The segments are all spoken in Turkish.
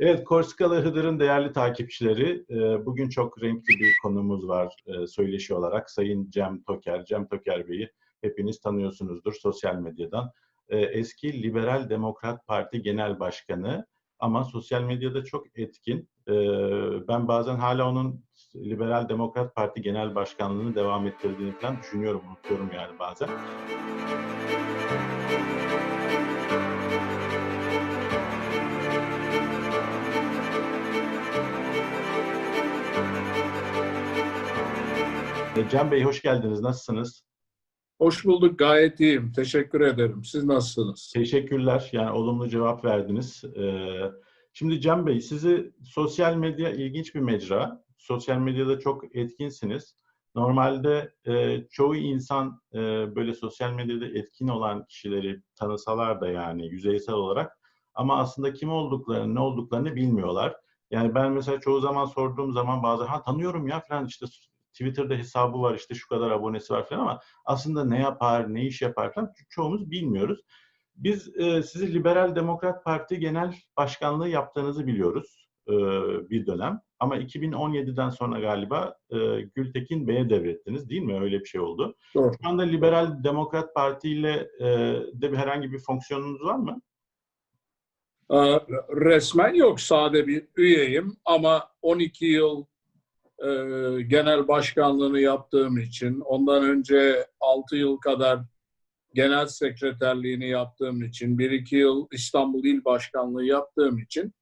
Evet, Korskalı Hıdır'ın değerli takipçileri, e, bugün çok renkli bir konumuz var e, söyleşi olarak. Sayın Cem Toker, Cem Toker Bey'i hepiniz tanıyorsunuzdur sosyal medyadan. E, Eski Liberal Demokrat Parti Genel Başkanı ama sosyal medyada çok etkin. Ben bazen hala onun Liberal Demokrat Parti Genel Başkanlığını devam ettirdiğini falan düşünüyorum, unutuyorum yani bazen. E, Can Bey hoş geldiniz. Nasılsınız? Hoş bulduk. Gayet iyiyim. Teşekkür ederim. Siz nasılsınız? Teşekkürler. Yani olumlu cevap verdiniz. Ee, Şimdi Can Bey, sizi sosyal medya ilginç bir mecra. Sosyal medyada çok etkinsiniz. Normalde e, çoğu insan e, böyle sosyal medyada etkin olan kişileri tanısalar da yani yüzeysel olarak ama aslında kim olduklarını, ne olduklarını bilmiyorlar. Yani ben mesela çoğu zaman sorduğum zaman bazı ha tanıyorum ya falan işte Twitter'da hesabı var işte şu kadar abonesi var falan ama aslında ne yapar, ne iş yapar falan çoğumuz bilmiyoruz. Biz e, sizi Liberal Demokrat Parti Genel Başkanlığı yaptığınızı biliyoruz e, bir dönem. Ama 2017'den sonra galiba e, Gültekin Bey'e devrettiniz değil mi? Öyle bir şey oldu. Doğru. Şu anda Liberal Demokrat Parti ile e, de bir herhangi bir fonksiyonunuz var mı? Resmen yok. Sade bir üyeyim ama 12 yıl e, genel başkanlığını yaptığım için, ondan önce 6 yıl kadar genel sekreterliğini yaptığım için, 1-2 yıl İstanbul İl Başkanlığı yaptığım için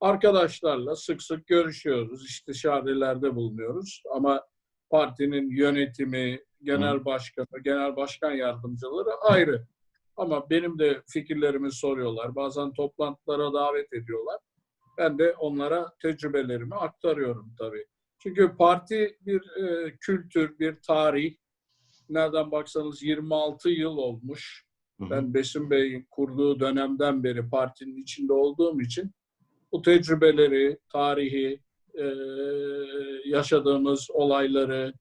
arkadaşlarla sık sık görüşüyoruz, istişarelerde bulunuyoruz. Ama partinin yönetimi, genel başkanı, genel başkan yardımcıları ayrı. Ama benim de fikirlerimi soruyorlar. Bazen toplantılara davet ediyorlar. Ben de onlara tecrübelerimi aktarıyorum tabii. Çünkü parti bir e, kültür, bir tarih. Nereden baksanız 26 yıl olmuş. Ben Besim Bey'in kurduğu dönemden beri partinin içinde olduğum için bu tecrübeleri, tarihi, e, yaşadığımız olayları,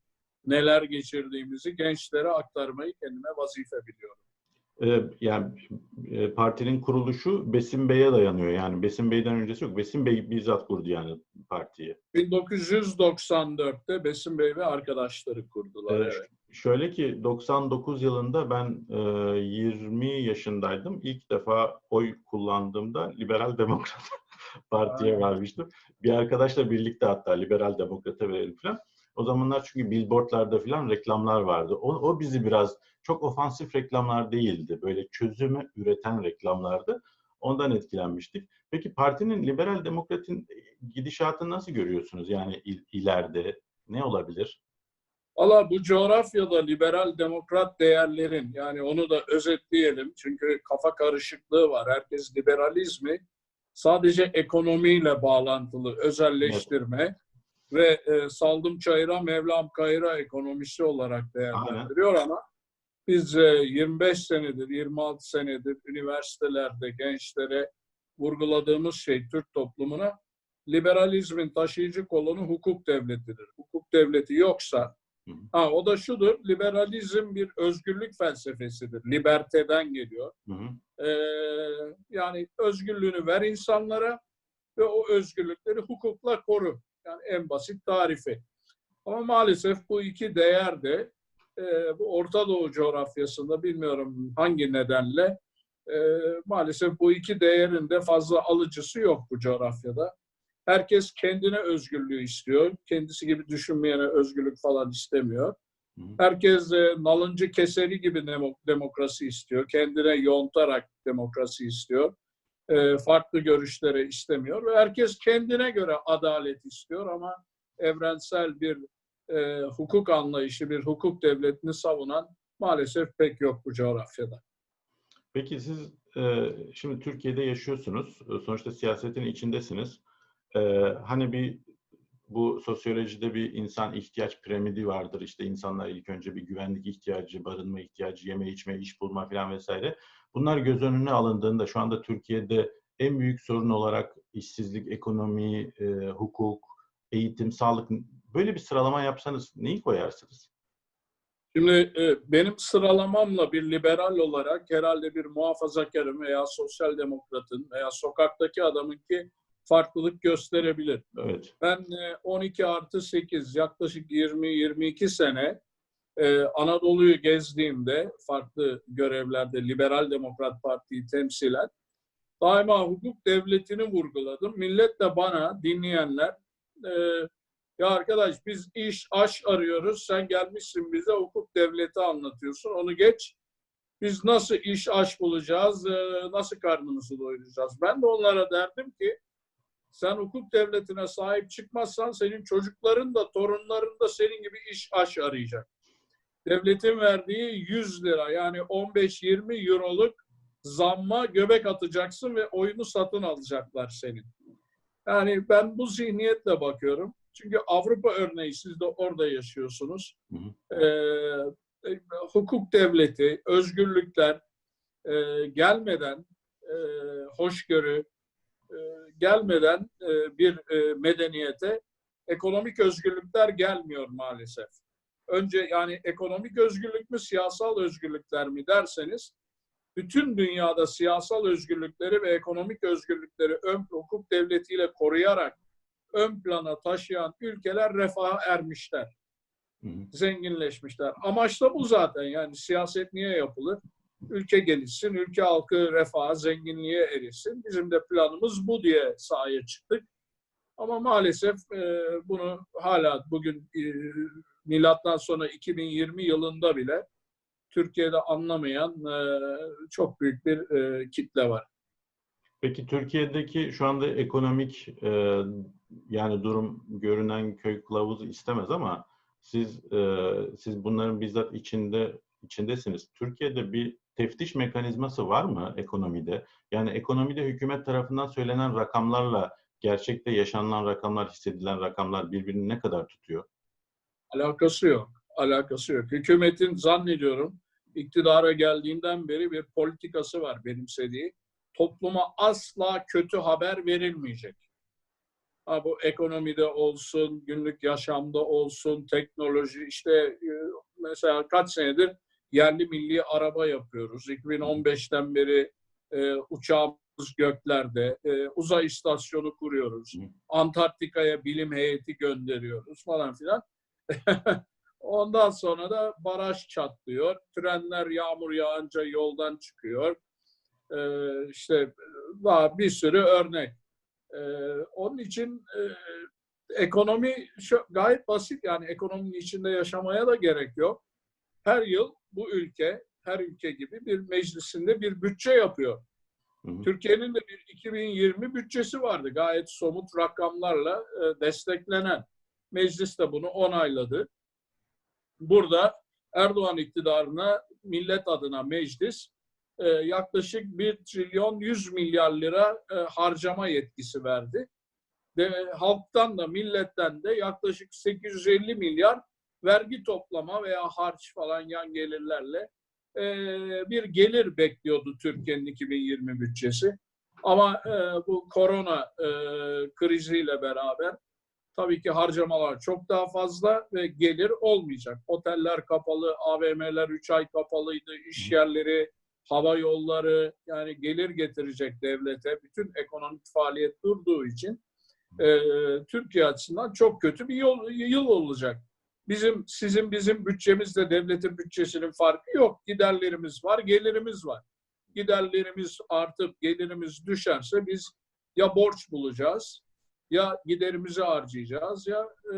neler geçirdiğimizi gençlere aktarmayı kendime vazife biliyorum. Ee, yani e, partinin kuruluşu Besim Bey'e dayanıyor. Yani Besim Bey'den öncesi yok. Besim Bey bizzat kurdu yani partiyi. 1994'te Besim Bey ve arkadaşları kurdular. Ee, evet. Şöyle ki 99 yılında ben e, 20 yaşındaydım. İlk defa oy kullandığımda Liberal Demokrat Parti'ye vermiştim. Bir arkadaşla birlikte hatta Liberal Demokrat'a verelim falan. O zamanlar çünkü billboardlarda falan reklamlar vardı. O, o bizi biraz çok ofansif reklamlar değildi. Böyle çözümü üreten reklamlardı. Ondan etkilenmiştik. Peki partinin Liberal Demokrat'in gidişatını nasıl görüyorsunuz? Yani il, ileride ne olabilir? Valla bu coğrafyada liberal demokrat değerlerin yani onu da özetleyelim çünkü kafa karışıklığı var. Herkes liberalizmi sadece ekonomiyle bağlantılı özelleştirme ve e, saldım çayıra Mevlam kayıra ekonomisi olarak değerlendiriyor ama biz e, 25 senedir, 26 senedir üniversitelerde gençlere vurguladığımız şey Türk toplumuna liberalizmin taşıyıcı kolonu hukuk devletidir. Hukuk devleti yoksa Ha, o da şudur, liberalizm bir özgürlük felsefesidir. Liberteden geliyor. Hı hı. Ee, yani özgürlüğünü ver insanlara ve o özgürlükleri hukukla koru. Yani en basit tarifi. Ama maalesef bu iki değer de e, bu Orta Doğu coğrafyasında bilmiyorum hangi nedenle e, maalesef bu iki değerin de fazla alıcısı yok bu coğrafyada. Herkes kendine özgürlüğü istiyor. Kendisi gibi düşünmeyene özgürlük falan istemiyor. Herkes e, nalıncı keseri gibi demo- demokrasi istiyor. Kendine yontarak demokrasi istiyor. E, farklı görüşleri istemiyor herkes kendine göre adalet istiyor ama evrensel bir e, hukuk anlayışı, bir hukuk devletini savunan maalesef pek yok bu coğrafyada. Peki siz e, şimdi Türkiye'de yaşıyorsunuz. Sonuçta siyasetin içindesiniz. E, hani bir bu sosyolojide bir insan ihtiyaç piramidi vardır. İşte insanlar ilk önce bir güvenlik ihtiyacı, barınma ihtiyacı, yeme içme, iş bulma falan vesaire. Bunlar göz önüne alındığında şu anda Türkiye'de en büyük sorun olarak işsizlik, ekonomi, e, hukuk, eğitim, sağlık böyle bir sıralama yapsanız neyi koyarsınız? Şimdi e, benim sıralamamla bir liberal olarak herhalde bir muhafazakarın veya sosyal demokratın veya sokaktaki adamın ki farklılık gösterebilir. Evet. Ben e, 12 artı 8 yaklaşık 20-22 sene e, Anadolu'yu gezdiğimde farklı görevlerde Liberal Demokrat Parti'yi temsilen daima hukuk devletini vurguladım. Millet de bana dinleyenler e, ya arkadaş biz iş aş arıyoruz sen gelmişsin bize hukuk devleti anlatıyorsun onu geç. Biz nasıl iş aş bulacağız, e, nasıl karnımızı doyuracağız? Ben de onlara derdim ki sen hukuk devletine sahip çıkmazsan senin çocukların da torunların da senin gibi iş aş arayacak. Devletin verdiği 100 lira yani 15-20 euroluk zamma göbek atacaksın ve oyunu satın alacaklar senin. Yani ben bu zihniyetle bakıyorum. Çünkü Avrupa örneği siz de orada yaşıyorsunuz. Hı hı. Ee, hukuk devleti, özgürlükler e, gelmeden e, hoşgörü, e, gelmeden e, bir e, medeniyete ekonomik özgürlükler gelmiyor maalesef. Önce yani ekonomik özgürlük mü, siyasal özgürlükler mi derseniz bütün dünyada siyasal özgürlükleri ve ekonomik özgürlükleri ön hukuk devletiyle koruyarak ön plana taşıyan ülkeler refaha ermişler, Hı hı. zenginleşmişler. Amaç da bu zaten yani siyaset niye yapılır? Ülke gelişsin, ülke halkı refaha, zenginliğe erişsin. Bizim de planımız bu diye sahaya çıktık. Ama maalesef e, bunu hala bugün e, milattan sonra 2020 yılında bile Türkiye'de anlamayan e, çok büyük bir e, kitle var. Peki Türkiye'deki şu anda ekonomik e, yani durum görünen köy kılavuzu istemez ama siz e, siz bunların bizzat içinde içindesiniz. Türkiye'de bir teftiş mekanizması var mı ekonomide? Yani ekonomide hükümet tarafından söylenen rakamlarla gerçekte yaşanılan rakamlar, hissedilen rakamlar birbirini ne kadar tutuyor? Alakası yok. Alakası yok. Hükümetin zannediyorum iktidara geldiğinden beri bir politikası var benimsediği. Topluma asla kötü haber verilmeyecek. Ha, bu ekonomide olsun, günlük yaşamda olsun, teknoloji işte e, mesela kaç senedir yerli milli araba yapıyoruz. 2015'ten beri e, uçağımız göklerde, e, uzay istasyonu kuruyoruz. Antarktika'ya bilim heyeti gönderiyoruz falan filan. Ondan sonra da baraj çatlıyor. Trenler yağmur yağınca yoldan çıkıyor. Ee, işte daha bir sürü örnek. Ee, onun için e, ekonomi şu, gayet basit yani ekonominin içinde yaşamaya da gerek yok. Her yıl bu ülke, her ülke gibi bir meclisinde bir bütçe yapıyor. Türkiye'nin de bir 2020 bütçesi vardı. Gayet somut rakamlarla e, desteklenen. Meclis de bunu onayladı. Burada Erdoğan iktidarına millet adına meclis e, yaklaşık 1 trilyon 100 milyar lira e, harcama yetkisi verdi. Ve halktan da milletten de yaklaşık 850 milyar vergi toplama veya harç falan yan gelirlerle e, bir gelir bekliyordu Türkiye'nin 2020 bütçesi. Ama e, bu korona e, kriziyle beraber tabii ki harcamalar çok daha fazla ve gelir olmayacak. Oteller kapalı, AVM'ler 3 ay kapalıydı, iş yerleri, hava yolları yani gelir getirecek devlete bütün ekonomik faaliyet durduğu için e, Türkiye açısından çok kötü bir yol, yıl olacak. Bizim sizin bizim bütçemizle devletin bütçesinin farkı yok. Giderlerimiz var, gelirimiz var. Giderlerimiz artıp gelirimiz düşerse biz ya borç bulacağız ya giderimizi harcayacağız ya e,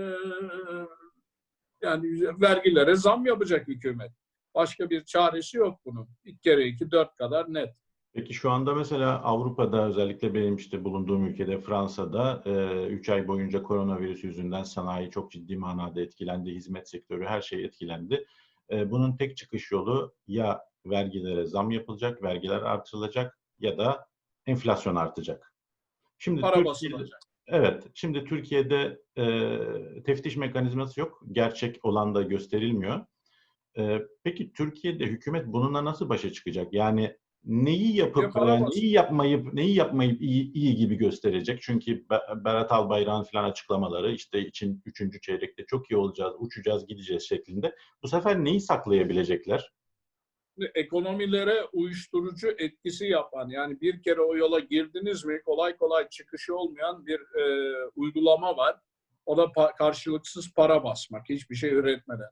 yani vergilere zam yapacak hükümet. Başka bir çaresi yok bunun. İlk kere iki dört kadar net. Peki şu anda mesela Avrupa'da özellikle benim işte bulunduğum ülkede Fransa'da 3 ay boyunca koronavirüs yüzünden sanayi çok ciddi manada etkilendi. Hizmet sektörü her şey etkilendi. Bunun tek çıkış yolu ya vergilere zam yapılacak, vergiler artırılacak ya da enflasyon artacak. Şimdi Para Türkiye'de-. Evet, şimdi Türkiye'de e, teftiş mekanizması yok. Gerçek olan da gösterilmiyor. E, peki Türkiye'de hükümet bununla nasıl başa çıkacak? Yani neyi yapıp Yapamaz. e, neyi yapmayıp neyi yapmayıp iyi, iyi gibi gösterecek? Çünkü Be- Berat Albayrak'ın falan açıklamaları işte için üçüncü çeyrekte çok iyi olacağız, uçacağız, gideceğiz şeklinde. Bu sefer neyi saklayabilecekler? ekonomilere uyuşturucu etkisi yapan yani bir kere o yola girdiniz mi kolay kolay çıkışı olmayan bir e, uygulama var. O da pa- karşılıksız para basmak hiçbir şey üretmeden.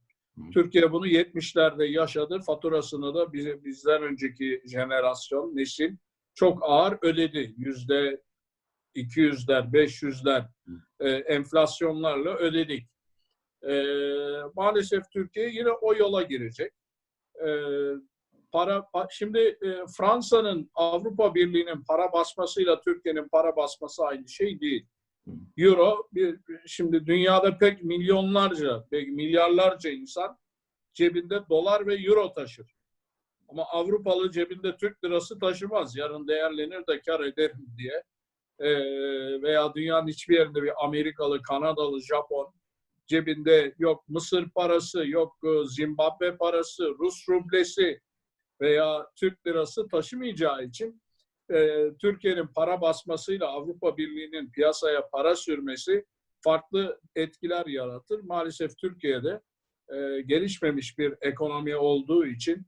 Türkiye bunu 70'lerde yaşadı. Faturasını da bize, bizden önceki jenerasyon, nesil çok ağır ödedi. Yüzde 200'ler, 500'ler e, enflasyonlarla ödedik. E, maalesef Türkiye yine o yola girecek. E, para pa- şimdi e, Fransa'nın Avrupa Birliği'nin para basmasıyla Türkiye'nin para basması aynı şey değil. Euro bir, şimdi dünyada pek milyonlarca, belki milyarlarca insan cebinde dolar ve euro taşır. Ama Avrupalı cebinde Türk lirası taşımaz. Yarın değerlenir de kar ederim diye. Ee, veya dünyanın hiçbir yerinde bir Amerikalı, Kanadalı, Japon cebinde yok Mısır parası, yok e, Zimbabwe parası, Rus rublesi veya Türk lirası taşımayacağı için e, Türkiye'nin para basmasıyla Avrupa Birliği'nin piyasaya para sürmesi farklı etkiler yaratır. Maalesef Türkiye'de e, gelişmemiş bir ekonomi olduğu için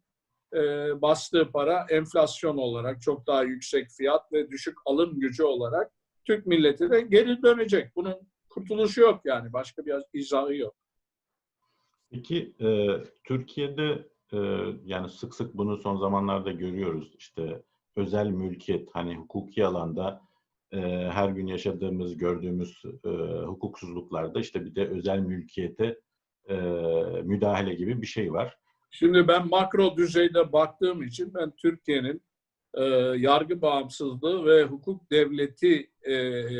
e, bastığı para enflasyon olarak çok daha yüksek fiyat ve düşük alım gücü olarak Türk milleti de geri dönecek. Bunun kurtuluşu yok yani. Başka bir izahı yok. Peki e, Türkiye'de e, yani sık sık bunu son zamanlarda görüyoruz. İşte özel mülkiyet hani hukuki alanda e, her gün yaşadığımız, gördüğümüz e, hukuksuzluklarda işte bir de özel mülkiyete e, müdahale gibi bir şey var. Şimdi ben makro düzeyde baktığım için ben Türkiye'nin e, yargı bağımsızlığı ve hukuk devleti e, e,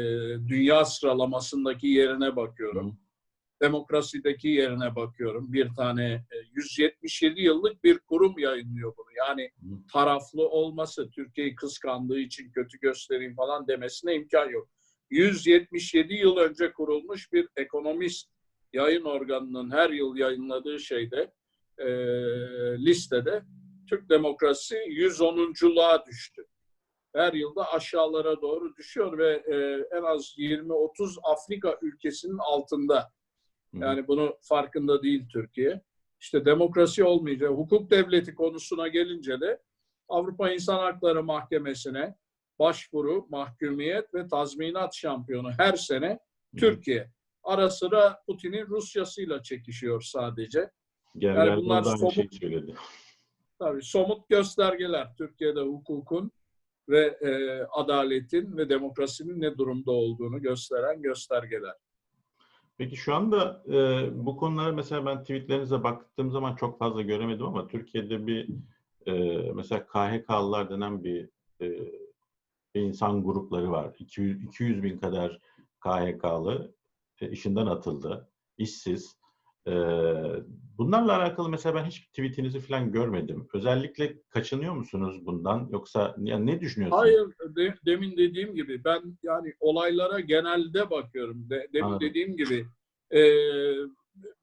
dünya sıralamasındaki yerine bakıyorum. Hı. Demokrasideki yerine bakıyorum. Bir tane e, 177 yıllık bir kurum yayınlıyor bunu. Yani taraflı olması, Türkiye'yi kıskandığı için kötü göstereyim falan demesine imkan yok. 177 yıl önce kurulmuş bir ekonomist yayın organının her yıl yayınladığı şeyde e, listede Türk demokrasi 110'unculuğa düştü. Her yılda aşağılara doğru düşüyor ve e, en az 20-30 Afrika ülkesinin altında. Yani bunu farkında değil Türkiye. İşte demokrasi olmayacak. Hukuk devleti konusuna gelince de Avrupa İnsan Hakları Mahkemesi'ne başvuru, mahkumiyet ve tazminat şampiyonu her sene. Türkiye. Ara sıra Putin'in Rusya'sıyla çekişiyor sadece. Gevler Yani bunlar somut- söyledi. Tabii somut göstergeler Türkiye'de hukukun ve e, adaletin ve demokrasinin ne durumda olduğunu gösteren göstergeler. Peki şu anda e, bu konulara mesela ben tweetlerinize baktığım zaman çok fazla göremedim ama Türkiye'de bir e, mesela KHK'lılar denen bir, e, bir insan grupları var. 200, 200 bin kadar KHK'lı e, işinden atıldı, işsiz. Bunlarla alakalı mesela ben hiç tweetinizi falan görmedim. Özellikle kaçınıyor musunuz bundan yoksa ya ne düşünüyorsunuz? Hayır, de- demin dediğim gibi ben yani olaylara genelde bakıyorum. De, demin Anladım. dediğim gibi e,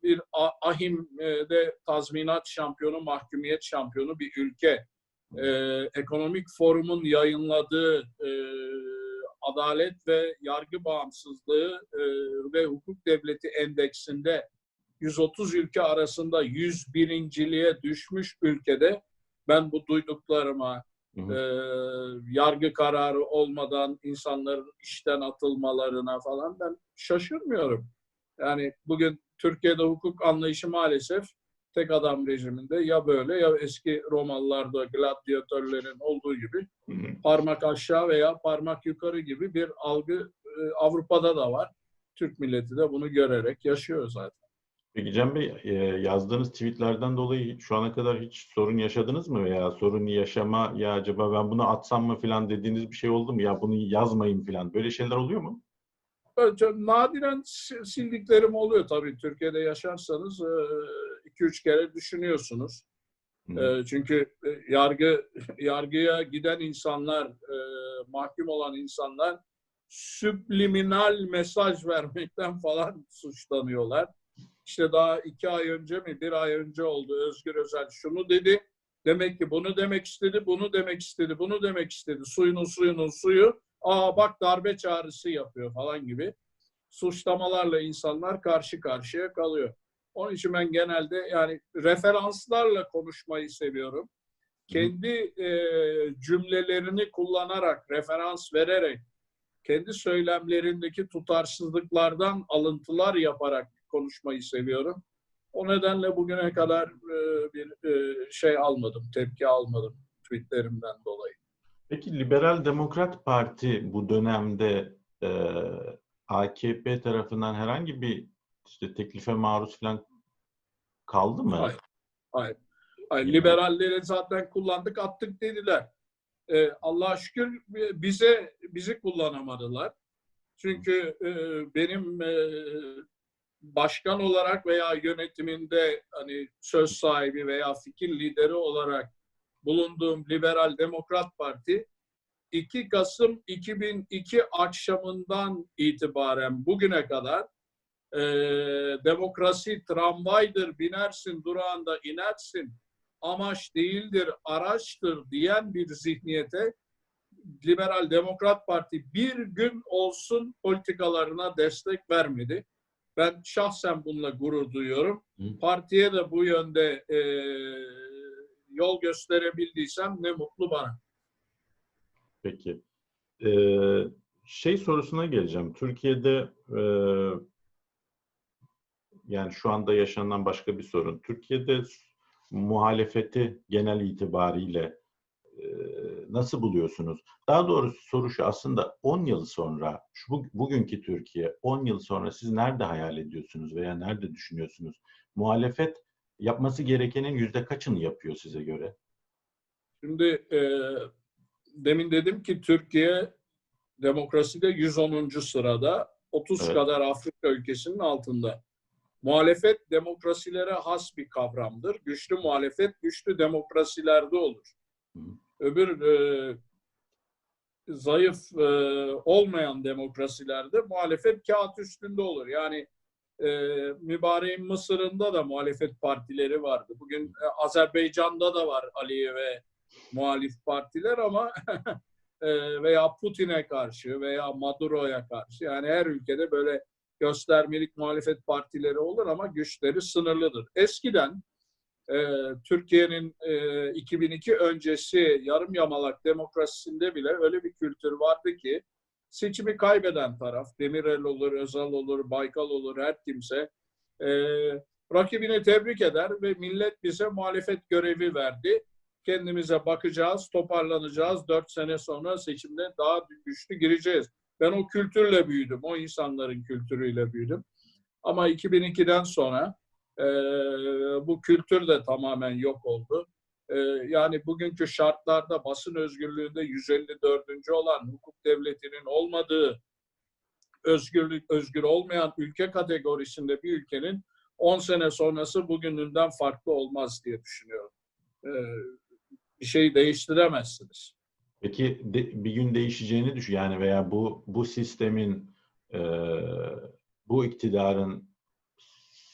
bir AHİM'de tazminat şampiyonu, mahkumiyet şampiyonu bir ülke. E, ekonomik forumun yayınladığı e, adalet ve yargı bağımsızlığı e, ve hukuk devleti endeksinde 130 ülke arasında 101.liğe düşmüş ülkede ben bu duyduklarıma Hı hı. e, yargı kararı olmadan insanların işten atılmalarına falan ben şaşırmıyorum. Yani bugün Türkiye'de hukuk anlayışı maalesef tek adam rejiminde ya böyle ya eski Romalılarda gladyatörlerin olduğu gibi Hı hı. parmak aşağı veya parmak yukarı gibi bir algı e, Avrupa'da da var. Türk milleti de bunu görerek yaşıyor zaten. Peki Cem Bey, e, yazdığınız tweetlerden dolayı şu ana kadar hiç sorun yaşadınız mı veya sorun yaşama ya acaba ben bunu atsam mı falan dediğiniz bir şey oldu mu? Ya bunu yazmayın falan. Böyle şeyler oluyor mu? Çok nadiren si- sildiklerim oluyor tabii. Türkiye'de yaşarsanız 2-3 kere düşünüyorsunuz. E, Çünkü e, yargı yargıya giden insanlar, e, mahkum olan insanlar subliminal mesaj vermekten falan suçlanıyorlar. İşte daha iki ay önce mi, bir ay önce oldu Özgür Özel şunu dedi. Demek ki bunu demek istedi, bunu demek istedi, bunu demek istedi. Suyunun suyunun suyu. Aa bak darbe çağrısı yapıyor falan gibi suçlamalarla insanlar karşı karşıya kalıyor. Onun için ben genelde yani referanslarla konuşmayı seviyorum. kendi e, cümlelerini kullanarak, referans vererek, kendi söylemlerindeki tutarsızlıklardan alıntılar yaparak konuşmayı seviyorum. O nedenle bugüne kadar e, bir e, şey almadım, tepki almadım tweetlerimden dolayı. Peki Liberal Demokrat Parti bu dönemde e, AKP tarafından herhangi bir işte teklife maruz falan kaldı mı? Hayır. Hayır. Hayır. Liberalleri zaten kullandık, attık dediler. Ee, Allah'a şükür bize bizi kullanamadılar. Çünkü e, benim e, başkan olarak veya yönetiminde hani söz sahibi veya fikir lideri olarak bulunduğum Liberal Demokrat Parti 2 Kasım 2002 akşamından itibaren bugüne kadar e, demokrasi tramvaydır, binersin, durağında inersin, amaç değildir, araçtır diyen bir zihniyete Liberal Demokrat Parti bir gün olsun politikalarına destek vermedi. Ben şahsen bununla gurur duyuyorum. Hı. Partiye de bu yönde e, yol gösterebildiysem ne mutlu bana. Peki. Ee, şey sorusuna geleceğim. Türkiye'de e, yani şu anda yaşanan başka bir sorun. Türkiye'de muhalefeti genel itibariyle nasıl buluyorsunuz? Daha doğrusu soru şu aslında 10 yıl sonra, şu bugünkü Türkiye 10 yıl sonra siz nerede hayal ediyorsunuz veya nerede düşünüyorsunuz? Muhalefet yapması gerekenin yüzde kaçını yapıyor size göre? Şimdi e, demin dedim ki Türkiye demokraside 110. sırada 30 evet. kadar Afrika ülkesinin altında. Muhalefet demokrasilere has bir kavramdır. Güçlü muhalefet güçlü demokrasilerde olur. Öbür e, zayıf e, olmayan demokrasilerde muhalefet kağıt üstünde olur. Yani e, mübareğin Mısır'ında da muhalefet partileri vardı. Bugün e, Azerbaycan'da da var Aliye ve muhalif partiler ama e, veya Putin'e karşı veya Maduro'ya karşı yani her ülkede böyle göstermelik muhalefet partileri olur ama güçleri sınırlıdır. Eskiden e, Türkiye'nin e, 2002 öncesi yarım yamalak demokrasisinde bile öyle bir kültür vardı ki seçimi kaybeden taraf, Demirel olur, Özal olur, Baykal olur, her kimse e, rakibini tebrik eder ve millet bize muhalefet görevi verdi. Kendimize bakacağız, toparlanacağız. Dört sene sonra seçimde daha güçlü gireceğiz. Ben o kültürle büyüdüm, o insanların kültürüyle büyüdüm. Ama 2002'den sonra e, bu kültür de tamamen yok oldu. E, yani bugünkü şartlarda basın özgürlüğünde 154. olan hukuk devletinin olmadığı, özgürlük özgür olmayan ülke kategorisinde bir ülkenin 10 sene sonrası bugününden farklı olmaz diye düşünüyorum. E, bir şey değiştiremezsiniz. Peki de, bir gün değişeceğini düşün yani veya bu bu sistemin e, bu iktidarın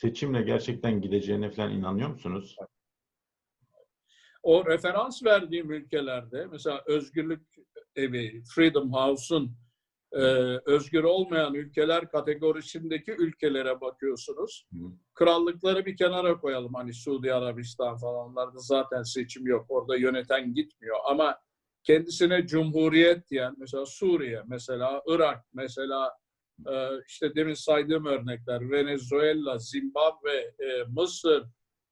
seçimle gerçekten gideceğine falan inanıyor musunuz? O referans verdiğim ülkelerde mesela Özgürlük Evi, Freedom House'un e, özgür olmayan ülkeler kategorisindeki ülkelere bakıyorsunuz. Hı. Krallıkları bir kenara koyalım. Hani Suudi Arabistan falanlarda zaten seçim yok. Orada yöneten gitmiyor. Ama kendisine cumhuriyet diyen mesela Suriye, mesela Irak, mesela işte demin saydığım örnekler Venezuela, Zimbabwe, e, Mısır,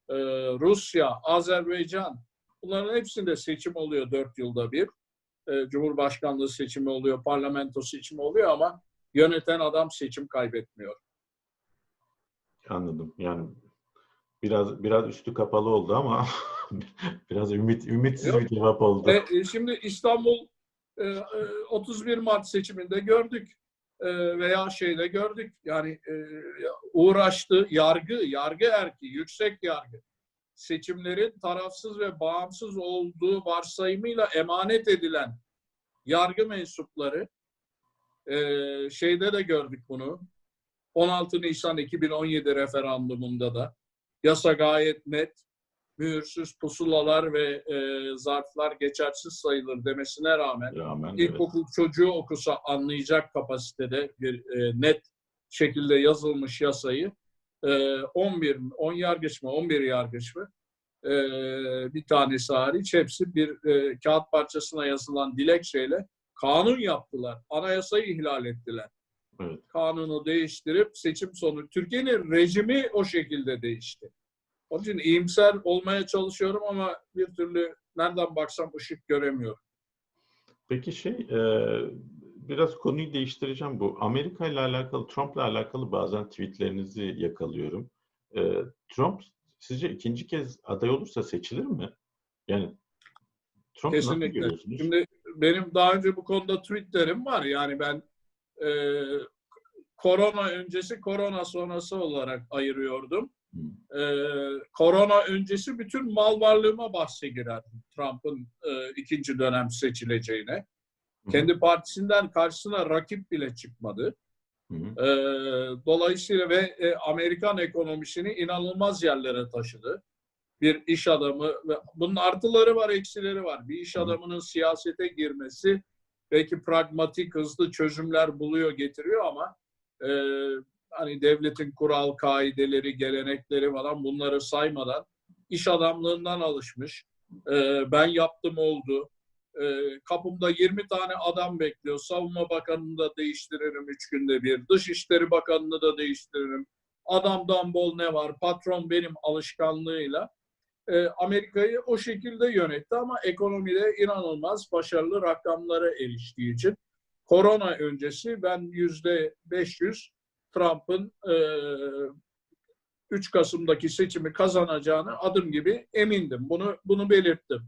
e, Rusya, Azerbaycan bunların hepsinde seçim oluyor dört yılda bir. Cumhurbaşkanlığı seçimi oluyor, parlamento seçimi oluyor ama yöneten adam seçim kaybetmiyor. Anladım. Yani biraz biraz üstü kapalı oldu ama Biraz ümit ümitsiz Yok. bir cevap oldu. E, şimdi İstanbul e, 31 e, Mart seçiminde gördük e, veya şeyde gördük. Yani e, uğraştı yargı, yargı erki, yüksek yargı seçimlerin tarafsız ve bağımsız olduğu varsayımıyla emanet edilen yargı mensupları e, şeyde de gördük bunu. 16 Nisan 2017 referandumunda da yasa gayet net mühürsüz pusulalar ve e, zarflar geçersiz sayılır demesine rağmen, rağmen ilkokul evet. çocuğu okusa anlayacak kapasitede bir e, net şekilde yazılmış yasayı e, 11 10 yargıç mı 11 yargıç mı e, bir tanesi hariç hepsi bir e, kağıt parçasına yazılan dilekçeyle kanun yaptılar. Anayasayı ihlal ettiler. Evet. Kanunu değiştirip seçim sonu Türkiye'nin rejimi o şekilde değişti. Onun için iyimser olmaya çalışıyorum ama bir türlü nereden baksam ışık göremiyorum. Peki şey, e, biraz konuyu değiştireceğim bu. Amerika ile alakalı, Trump'la alakalı bazen tweetlerinizi yakalıyorum. E, Trump sizce ikinci kez aday olursa seçilir mi? Yani nasıl Kesinlikle. görüyorsunuz? Şimdi benim daha önce bu konuda tweetlerim var. Yani ben e, korona öncesi, korona sonrası olarak ayırıyordum. E, korona öncesi bütün mal varlığıma bahse girerdim Trump'ın e, ikinci dönem seçileceğine. Hı. Kendi partisinden karşısına rakip bile çıkmadı. Hı hı. E, dolayısıyla ve e, Amerikan ekonomisini inanılmaz yerlere taşıdı. Bir iş adamı ve bunun artıları var, eksileri var. Bir iş adamının siyasete girmesi belki pragmatik, hızlı çözümler buluyor, getiriyor ama e, hani devletin kural, kaideleri, gelenekleri falan bunları saymadan iş adamlığından alışmış. E, ben yaptım oldu. E, kapımda 20 tane adam bekliyor. Savunma Bakanı'nı da değiştiririm 3 günde bir. Dışişleri Bakanı'nı da değiştiririm. Adamdan bol ne var? Patron benim alışkanlığıyla. E, Amerika'yı o şekilde yönetti ama ekonomide inanılmaz başarılı rakamlara eriştiği için korona öncesi ben yüzde 500 Trump'ın e, 3 Kasım'daki seçimi kazanacağını adım gibi emindim. Bunu bunu belirttim.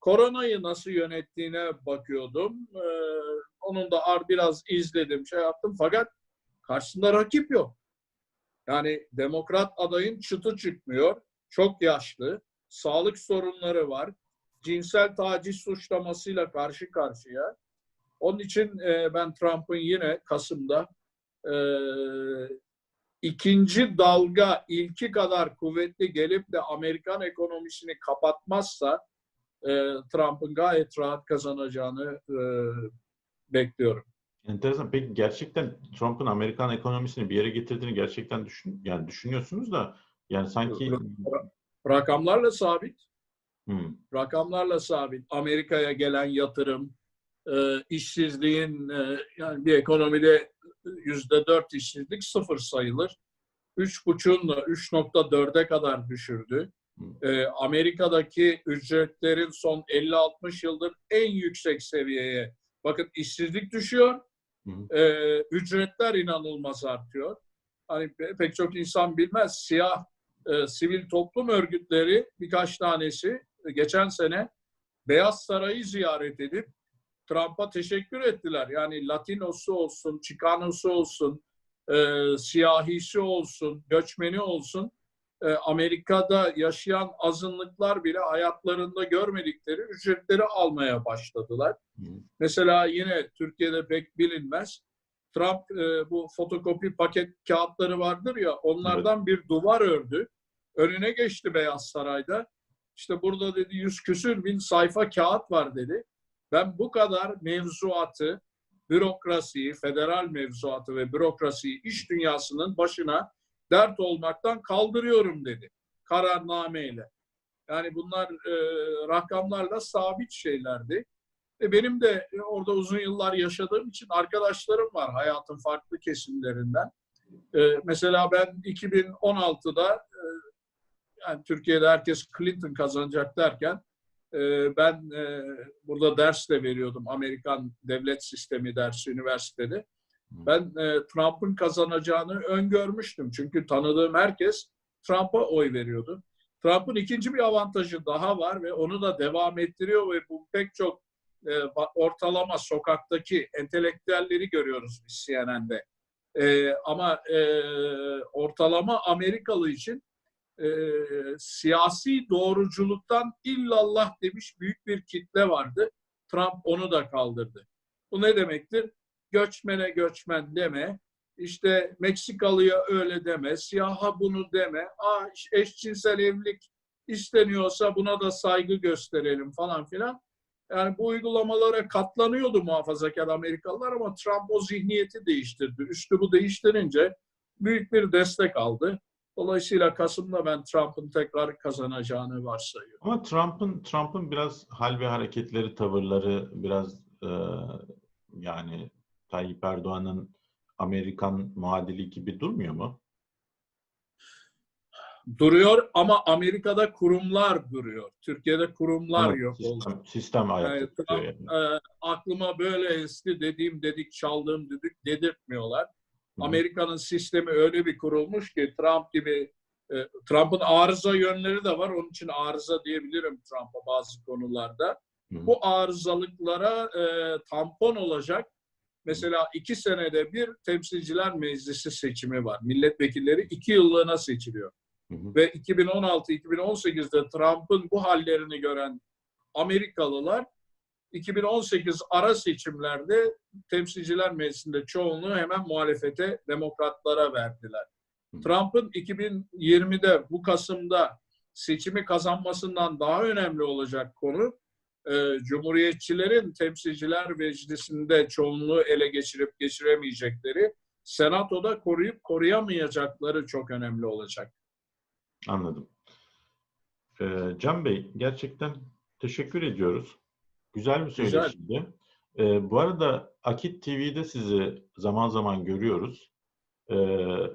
Koronayı nasıl yönettiğine bakıyordum. E, onun da ar biraz izledim, şey yaptım. Fakat karşısında rakip yok. Yani demokrat adayın çıtı çıkmıyor. Çok yaşlı. Sağlık sorunları var. Cinsel taciz suçlamasıyla karşı karşıya. Onun için e, ben Trump'ın yine Kasım'da e, ikinci dalga ilki kadar kuvvetli gelip de Amerikan ekonomisini kapatmazsa e, Trump'ın gayet rahat kazanacağını e, bekliyorum. Enteresan. Peki gerçekten Trump'ın Amerikan ekonomisini bir yere getirdiğini gerçekten düşün, yani düşünüyorsunuz da yani sanki Rakamlarla sabit. Hmm, rakamlarla sabit. Amerika'ya gelen yatırım, e, işsizliğin e, yani bir ekonomide yüzde dört işsizlik sıfır sayılır. Üç buçuğunla 3.4'e kadar düşürdü. E, Amerika'daki ücretlerin son 50-60 yıldır en yüksek seviyeye. Bakın işsizlik düşüyor, e, ücretler inanılmaz artıyor. Hani pe- pek çok insan bilmez. Siyah e, sivil toplum örgütleri birkaç tanesi e, geçen sene Beyaz Saray'ı ziyaret edip Trump'a teşekkür ettiler. Yani Latinosu olsun, Chicanosu olsun, e, siyahisi olsun, göçmeni olsun. e, Amerika'da yaşayan azınlıklar bile hayatlarında görmedikleri ücretleri almaya başladılar. hı. Mesela yine Türkiye'de pek bilinmez. Trump e, bu fotokopi paket kağıtları vardır ya onlardan bir duvar ördü. Önüne geçti Beyaz Saray'da. İşte burada dedi yüz küsür bin sayfa kağıt var dedi. Ben bu kadar mevzuatı, bürokrasiyi, federal mevzuatı ve bürokrasiyi iş dünyasının başına dert olmaktan kaldırıyorum dedi. Kararnameyle. Yani bunlar e, rakamlarla sabit şeylerdi. E benim de orada uzun yıllar yaşadığım için arkadaşlarım var hayatın farklı kesimlerinden. E, mesela ben 2016'da e, yani Türkiye'de herkes Clinton kazanacak derken e, ben e, burada ders de veriyordum. Amerikan devlet sistemi dersi üniversitede. Ben e, Trump'ın kazanacağını öngörmüştüm. Çünkü tanıdığım herkes Trump'a oy veriyordu. Trump'ın ikinci bir avantajı daha var ve onu da devam ettiriyor ve bu pek çok e, ortalama sokaktaki entelektüelleri görüyoruz biz CNN'de. Ama ortalama Amerikalı için e, siyasi doğruculuktan illallah demiş büyük bir kitle vardı. Trump onu da kaldırdı. Bu ne demektir? Göçmene göçmen deme, işte Meksikalıya öyle deme, siyaha bunu deme, Aa, eşcinsel evlilik isteniyorsa buna da saygı gösterelim falan filan. Yani bu uygulamalara katlanıyordu muhafazakar Amerikalılar ama Trump o zihniyeti değiştirdi. Üslubu değiştirince büyük bir destek aldı. Dolayısıyla Kasım'da ben Trump'ın tekrar kazanacağını varsayıyorum. Ama Trump'ın Trump'ın biraz hal ve hareketleri, tavırları biraz e, yani Tayyip Erdoğan'ın Amerikan muadili gibi durmuyor mu? Duruyor ama Amerika'da kurumlar duruyor. Türkiye'de kurumlar Evet, yok oldu. sistem, sistem ayakta Trump, yani. e, aklıma böyle esti dediğim dedik çaldığım dedik dedirtmiyorlar. Amerika'nın sistemi öyle bir kurulmuş ki Trump gibi e, Trump'ın arıza yönleri de var. Onun için arıza diyebilirim Trump'a bazı konularda. Hı. Bu arızalıklara e, tampon olacak. Mesela iki senede bir temsilciler meclisi seçimi var. Milletvekilleri iki yıllığına seçiliyor. Hı hı. Ve 2016-2018'de Trump'ın bu hallerini gören Amerikalılar 2018 ara seçimlerde temsilciler meclisinde çoğunluğu hemen muhalefete, demokratlara verdiler. Trump'ın 2020'de bu Kasım'da seçimi kazanmasından daha önemli olacak konu e, Cumhuriyetçilerin temsilciler meclisinde çoğunluğu ele geçirip geçiremeyecekleri, senatoda koruyup koruyamayacakları çok önemli olacak. Anladım. Ee, Can Bey, gerçekten teşekkür ediyoruz. Güzel bir söyleşiydi. Ee, bu arada Akit TV'de sizi zaman zaman görüyoruz. Ee,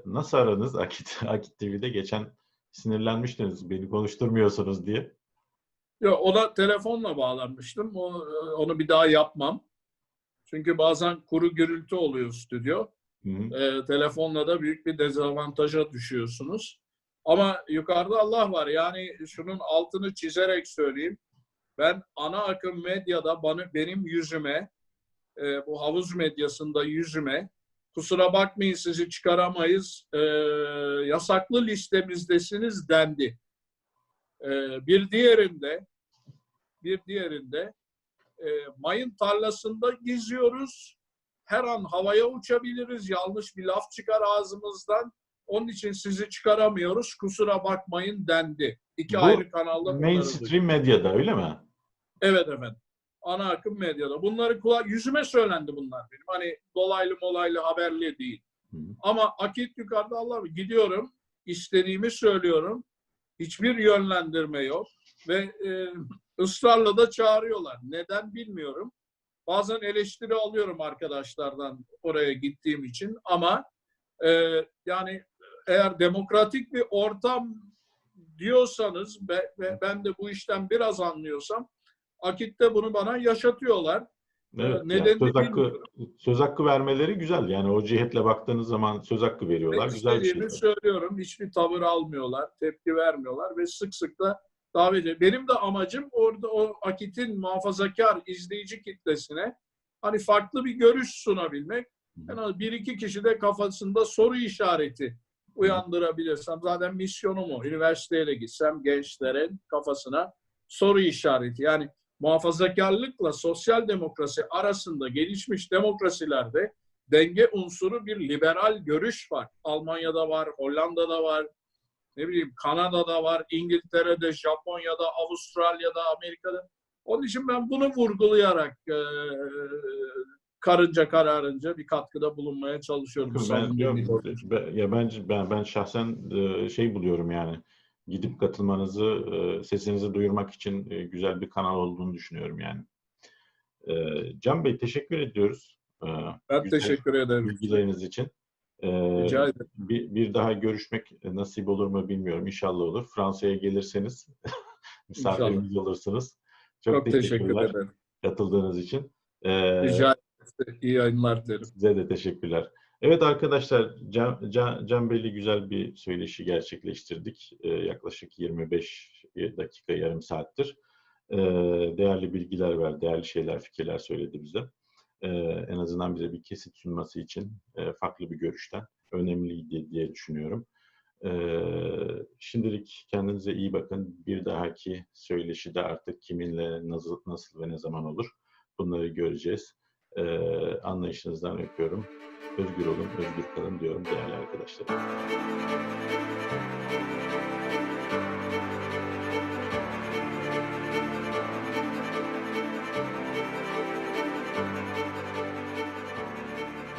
nasıl aranız Akit, Akit TV'de? Geçen sinirlenmiştiniz, beni konuşturmuyorsunuz diye. Yo, ona telefonla bağlanmıştım. O, onu bir daha yapmam. Çünkü bazen kuru gürültü oluyor stüdyo. Hı hı. E, telefonla da büyük bir dezavantaja düşüyorsunuz. Ama yukarıda Allah var. Yani şunun altını çizerek söyleyeyim. Ben ana akım medyada bana, benim yüzüme, e, bu havuz medyasında yüzüme, kusura bakmayın sizi çıkaramayız, e, yasaklı listemizdesiniz dendi. E, bir diğerinde, bir diğerinde e, mayın tarlasında geziyoruz. Her an havaya uçabiliriz. Yanlış bir laf çıkar ağzımızdan. Onun için sizi çıkaramıyoruz. Kusura bakmayın dendi. İki Bu ayrı kanalda. Mainstream medyada öyle mi? Evet efendim. Ana akım medyada. Bunları kula yüzüme söylendi bunlar benim. Hani dolaylı molaylı haberli değil. Hı. Ama akit yukarıda Allah gidiyorum. istediğimi söylüyorum. Hiçbir yönlendirme yok. Ve e, ısrarla da çağırıyorlar. Neden bilmiyorum. Bazen eleştiri alıyorum arkadaşlardan oraya gittiğim için. Ama e, yani eğer demokratik bir ortam diyorsanız ve, ve ben de bu işten biraz anlıyorsam Akit'te bunu bana yaşatıyorlar. Evet, yani nedenini söz hakkı bilmiyorum. söz hakkı vermeleri güzel. Yani o cihetle baktığınız zaman söz hakkı veriyorlar. Ve Güzel bir şey. söylüyorum. Hiçbir tavır almıyorlar, tepki vermiyorlar ve sık sık da davet ediyor. Benim de amacım orada o Akit'in muhafazakar izleyici kitlesine hani farklı bir görüş sunabilmek. En az bir iki kişi de kafasında soru işareti uyandırabilirsem zaten misyonum o. Üniversiteye de gitsem gençlerin kafasına soru işareti. Yani muhafazakarlıkla sosyal demokrasi arasında gelişmiş demokrasilerde denge unsuru bir liberal görüş var. Almanya'da var, Hollanda'da var, ne bileyim Kanada'da var, İngiltere'de, Japonya'da, Avustralya'da, Amerika'da. Onun için ben bunu vurgulayarak e, karınca kararınca bir katkıda bulunmaya çalışıyorum. Ben, ben- ya bence ben ben şahsen e, şey buluyorum yani gidip katılmanızı, e, sesinizi duyurmak için e, güzel bir kanal olduğunu düşünüyorum yani. E, Can Bey teşekkür ediyoruz. E, Ben güzel teşekkür ederim. bilgileriniz için. E, Rica ederim. bir, bir daha görüşmek nasip olur mu bilmiyorum. İnşallah olur. Fransa'ya gelirseniz misafirimiz olursunuz. Çok, Çok teşekkür ederim. katıldığınız için. E, Rica ederim. İyi yayınlar dilerim. Size de teşekkürler. Evet arkadaşlar, Can, Can, Can Bey'le güzel bir söyleşi gerçekleştirdik. Ee, yaklaşık 25 dakika, yarım saattir. Ee, değerli bilgiler ver, değerli şeyler, fikirler söyledi bize. Ee, en azından bize bir kesit sunması için e, farklı bir görüşten önemliydi diye düşünüyorum. Ee, şimdilik kendinize iyi bakın. Bir dahaki söyleşide artık kiminle nasıl, nasıl ve ne zaman olur bunları göreceğiz e, anlayışınızdan öpüyorum. Özgür olun, özgür kalın diyorum değerli arkadaşlarım.